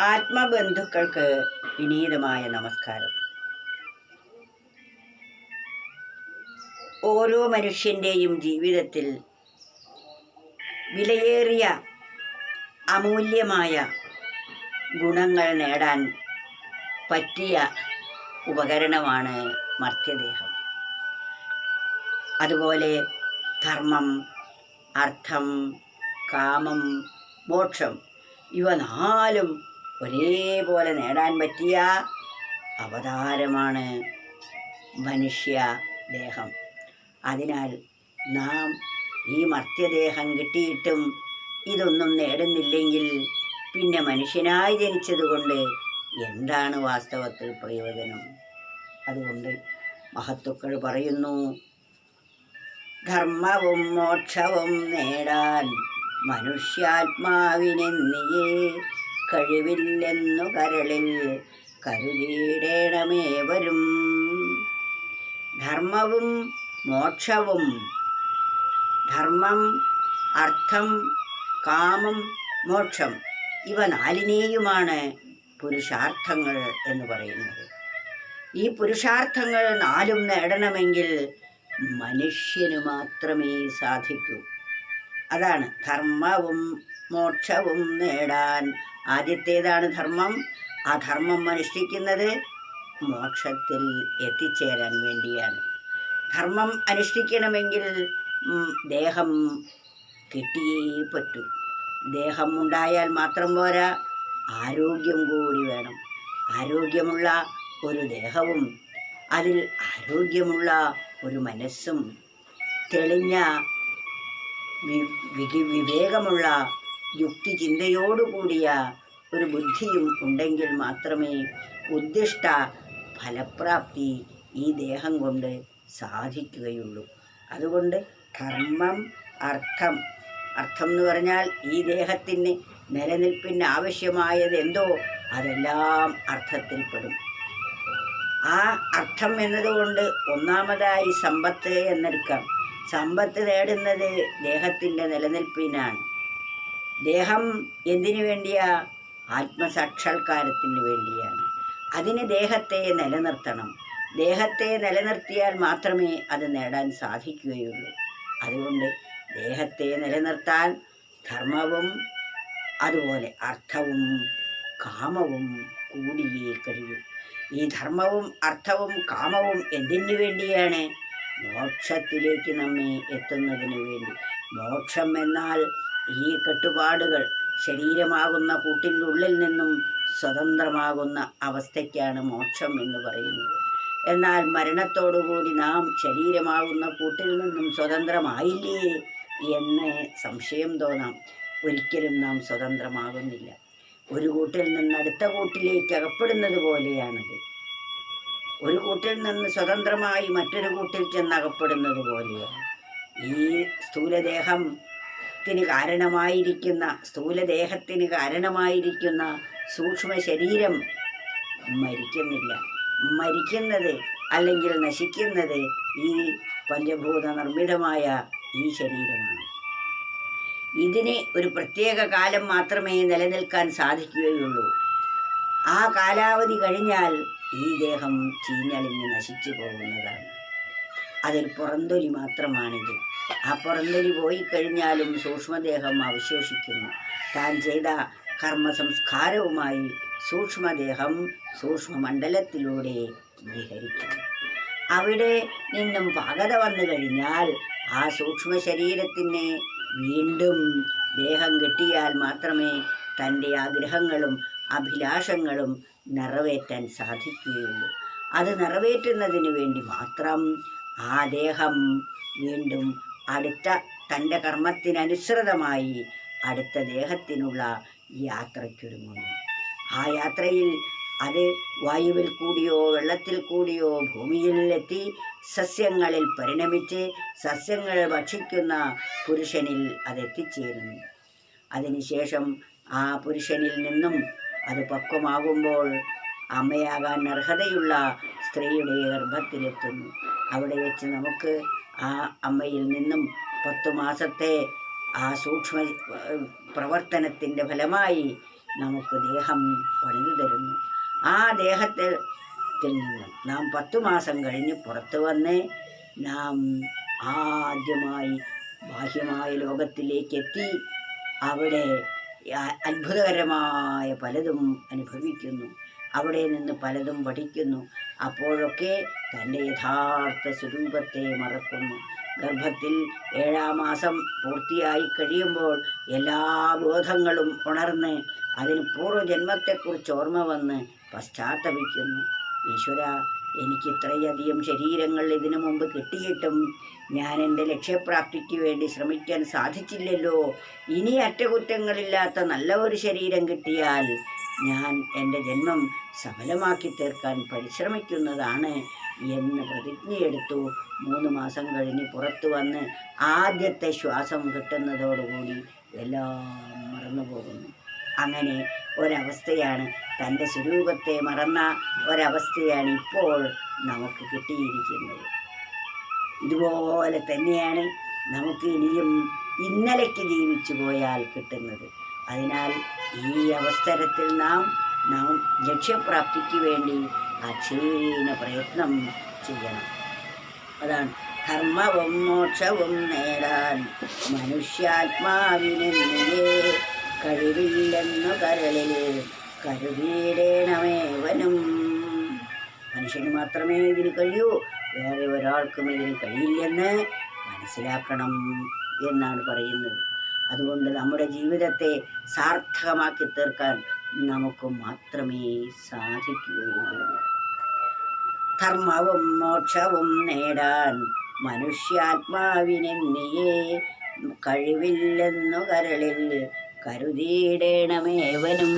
ആത്മബന്ധുക്കൾക്ക് വിനീതമായ നമസ്കാരം. ഓരോ മനുഷ്യന്റെയും ജീവിതത്തിൽ വിലയേറിയ അമൂല്യമായ ഗുണങ്ങൾ നേടാൻ പറ്റിയ ഉപകരണമാണ് മർത്യദേഹം. അതുപോലെ ധർമ്മം അർത്ഥം കാമം മോക്ഷം ഇവ നാലും ഒരേപോലെ നേടാൻ പറ്റിയ അവതാരമാണ് മനുഷ്യ ദേഹം. അതിനാൽ നാം ഈ മർത്യദേഹം കിട്ടിയിട്ടും ഇതൊന്നും നേടുന്നില്ലെങ്കിൽ പിന്നെ മനുഷ്യനായി ജനിച്ചതുകൊണ്ട് എന്താണ് വാസ്തവത്തിൽ പ്രയോജനം? അതുകൊണ്ട് മഹത്തുക്കൾ പറയുന്നു ധർമ്മവും മോക്ഷവും നേടാൻ മനുഷ്യാത്മാവിനെന്നിയേ കഴിവില്ലെന്നു കരളിൽ കരുതിയിടേണമേവരും. ധർമ്മവും മോക്ഷവും ധർമ്മം അർത്ഥം കാമം മോക്ഷം ഇവ നാലിനെയുമാണ് പുരുഷാർത്ഥങ്ങൾ എന്ന് പറയുന്നത്. ഈ പുരുഷാർത്ഥങ്ങൾ നാലും നേടണമെങ്കിൽ മനുഷ്യന് മാത്രമേ സാധിക്കൂ. അതാണ് ധർമ്മവും മോക്ഷവും നേടാൻ ആദ്യത്തേതാണ് ധർമ്മം. ആ ധർമ്മം അനുഷ്ഠിക്കുന്നത് മോക്ഷത്തിൽ എത്തിച്ചേരാൻ വേണ്ടിയാണ്. ധർമ്മം അനുഷ്ഠിക്കണമെങ്കിൽ ദേഹം കിട്ടിയേ പറ്റൂ. ദേഹം ഉണ്ടായാൽ മാത്രം പോരാ ആരോഗ്യം കൂടി വേണം. ആരോഗ്യമുള്ള ഒരു ദേഹവും അതിൽ ആരോഗ്യമുള്ള ഒരു മനസ്സും തെളിഞ്ഞ വിവേകമുള്ള യുക്തി ചിന്തയോടുകൂടിയ ഒരു ബുദ്ധിയും ഉണ്ടെങ്കിൽ മാത്രമേ ഉദ്ദിഷ്ട ഫലപ്രാപ്തി ഈ ദേഹം കൊണ്ട് സാധിക്കുകയുള്ളൂ. അതുകൊണ്ട് കർമ്മം അർത്ഥം അർത്ഥം എന്ന് പറഞ്ഞാൽ ഈ ദേഹത്തിന് നിലനിൽപ്പിന് ആവശ്യമായത് എന്തോ അതെല്ലാം അർത്ഥത്തിൽപ്പെടും. ആ അർത്ഥം എന്നതുകൊണ്ട് ഒന്നാമതായി സമ്പത്ത് എന്നെടുക്കാം സമ്പത്ത് നേടുന്നത് ദേഹത്തിന്റെ നിലനിൽപ്പിനാണ്. ദേഹം എന്തിനു വേണ്ടിയാ? ആത്മസാക്ഷാത്കാരത്തിന് വേണ്ടിയാണ്. അതിന് ദേഹത്തെ നിലനിർത്തണം. ദേഹത്തെ നിലനിർത്തിയാൽ മാത്രമേ അത് നേടാൻ സാധിക്കുകയുള്ളൂ. അതുകൊണ്ട് ദേഹത്തെ നിലനിർത്താൻ ധർമ്മവും അതുപോലെ അർത്ഥവും കാമവും കൂടിയേ കഴിയൂ. ഈ ധർമ്മവും അർത്ഥവും കാമവും എന്തിനു വേണ്ടിയാണ്? മോക്ഷത്തിലേക്ക് നമ്മെ എത്തുന്നതിന് വേണ്ടി. മോക്ഷം എന്നാൽ ഈ കെട്ടുപാടുകൾ ശരീരമാകുന്ന കൂട്ടിന്റെ ഉള്ളിൽ നിന്നും സ്വതന്ത്രമാകുന്ന അവസ്ഥയ്ക്കാണ് മോക്ഷം എന്ന് പറയുന്നത്. എന്നാൽ മരണത്തോടുകൂടി നാം ശരീരമാകുന്ന കൂട്ടിൽ നിന്നും സ്വതന്ത്രമായില്ലേ എന്ന് സംശയം തോന്നാം. ഒരിക്കലും നാം സ്വതന്ത്രമാകുന്നില്ല. ഒരു കൂട്ടിൽ നിന്ന് അടുത്ത കൂട്ടിലേക്ക് അകപ്പെടുന്നത് പോലെയാണത്. ഒരു കൂട്ടിൽ നിന്ന് സ്വതന്ത്രമായി മറ്റൊരു കൂട്ടിൽ ചെന്ന് അകപ്പെടുന്നത് പോലെയാണ്. ഈ സ്ഥൂലദേഹത്തിന് കാരണമായിരിക്കുന്ന സ്ഥൂലദേഹത്തിന് കാരണമായിരിക്കുന്ന സൂക്ഷ്മ ശരീരം മരിക്കുന്നില്ല. മരിക്കുന്നത് അല്ലെങ്കിൽ നശിക്കുന്നത് ഈ പഞ്ചഭൂത നിർമ്മിതമായ ഈ ശരീരമാണ്. ഇതിന് ഒരു പ്രത്യേക കാലം മാത്രമേ നിലനിൽക്കാൻ സാധിക്കുകയുള്ളൂ. ആ കാലാവധി കഴിഞ്ഞാൽ ഈ ദേഹം ചീഞ്ഞളിഞ്ഞ് നശിച്ചു പോകുന്നതാണ്. അതിൽ പുറന്തൊലി മാത്രമാണിത്. ആ പുറന്തരി പോയി കഴിഞ്ഞാലും സൂക്ഷ്മദേഹം അവശേഷിക്കുന്നു. താൻ ചെയ്ത കർമ്മ സംസ്കാരവുമായി സൂക്ഷ്മദേഹം സൂക്ഷ്മമണ്ഡലത്തിലൂടെ വിഹരിക്കുന്നു. അവിടെ നിന്നും പകത വന്നു കഴിഞ്ഞാൽ ആ സൂക്ഷ്മ ശരീരത്തിന് വീണ്ടും ദേഹം കിട്ടിയാൽ മാത്രമേ തന്റെ ആഗ്രഹങ്ങളും അഭിലാഷങ്ങളും നിറവേറ്റാൻ സാധിക്കുകയുള്ളൂ. അത് നിറവേറ്റുന്നതിന് വേണ്ടി മാത്രം ആ ദേഹം വീണ്ടും അടുത്ത തന്റെ കർമ്മത്തിനനുസൃതമായി അടുത്ത ദേഹത്തിനുള്ള യാത്രയ്ക്കൊരുങ്ങുന്നു. ആ യാത്രയിൽ അത് വായുവിൽ കൂടിയോ വെള്ളത്തിൽ കൂടിയോ ഭൂമിയിൽ എത്തി സസ്യങ്ങളിൽ പരിണമിച്ച് സസ്യങ്ങൾ ഭക്ഷിക്കുന്ന പുരുഷനിൽ അതെത്തിച്ചേരുന്നു. അതിനുശേഷം ആ പുരുഷനിൽ നിന്നും അത് പക്വമാകുമ്പോൾ അമ്മയാകാൻ അർഹതയുള്ള സ്ത്രീയുടെ ഗർഭത്തിലെത്തുന്നു. അവിടെ വെച്ച് നമുക്ക് ആ അമ്മയിൽ നിന്നും പത്തു മാസത്തെ ആ സൂക്ഷ്മ പ്രവർത്തനത്തിന്റെ ഫലമായി നമുക്ക് ദേഹം പണിതു തരുന്നു. ആ ദേഹത്തിൽ നാം പത്തു മാസം കഴിഞ്ഞ് പുറത്തു വന്ന് നാം ആദ്യമായി ബാഹ്യമായ ലോകത്തിലേക്ക് എത്തി. അവിടെ അത്ഭുതകരമായ പലതും അനുഭവിക്കുന്നു. അവിടെ നിന്ന് പലതും പഠിക്കുന്നു. അപ്പോഴൊക്കെ തന്റെ യഥാർത്ഥ സ്വരൂപത്തെ മറക്കുന്നു. ഗർഭത്തിൽ ഏഴാം മാസം പൂർത്തിയായി കഴിയുമ്പോൾ എല്ലാ ബോധങ്ങളും ഉണർന്ന് അതിന് പൂർവജന്മത്തെക്കുറിച്ച് ഓർമ്മ വന്ന് പശ്ചാത്തപിക്കുന്നു. ഈശ്വര എനിക്ക് ഇത്രയധികം ശരീരങ്ങൾ ഇതിനു മുമ്പ് കിട്ടിയിട്ടും ഞാൻ എന്റെ ലക്ഷ്യപ്രാപ്തിക്ക് വേണ്ടി ശ്രമിക്കാൻ സാധിച്ചില്ലല്ലോ. ഇനി അറ്റകുറ്റങ്ങളില്ലാത്ത നല്ല ഒരു ശരീരം കിട്ടിയാൽ ഞാൻ എന്റെ ജന്മം സഫലമാക്കി തീർക്കാൻ പരിശ്രമിക്കുന്നതാണ് എന്ന് പ്രതിജ്ഞയെടുത്തു. മൂന്ന് മാസം കഴിഞ്ഞ് പുറത്തു വന്ന് ആദ്യത്തെ ശ്വാസം കിട്ടുന്നതോടുകൂടി എല്ലാം മറന്നു പോകുന്നു അങ്ങനെ ഒരവസ്ഥയാണ്. തന്റെ സ്വരൂപത്തെ മറന്ന ഒരവസ്ഥയാണ് ഇപ്പോൾ നമുക്ക് കിട്ടിയിരിക്കുന്നത്. ഇതുപോലെ തന്നെയാണ് നമുക്ക് ഇനിയും ഇന്നലേക്ക് ജീവിച്ചു പോയാൽ കിട്ടുന്നത്. അതിനാൽ ഈ അവസരത്തിൽ നാം നാം ലക്ഷ്യപ്രാപ്തിക്ക് വേണ്ടി അക്ഷീണ പ്രയത്നം ചെയ്യണം. അതാണ് ധർമ്മവും മോക്ഷവും നേടാൻ മനുഷ്യാത്മാവിനെന്നിലേ കഴിവില്ലെന്നു കരളിൽ കരുതിയിടേണമേവനും മനുഷ്യന് മാത്രമേ ഇതിന് കഴിയൂ. വേറെ ഒരാൾക്കും ഇതിന് കഴിയില്ലെന്ന് മനസ്സിലാക്കണം എന്നാണ് പറയുന്നത്. അതുകൊണ്ട് നമ്മുടെ ജീവിതത്തെ സാർത്ഥകമാക്കി തീർക്കാൻ നമുക്ക് മാത്രമേ സാധിക്കുകയുള്ളൂ. ധർമ്മവും മോക്ഷവും നേടാൻ മനുഷ്യാത്മാവിനെന്നിയേ കഴിവില്ലെന്നു കരളിൽ കരുതിയിടേണമേവനും.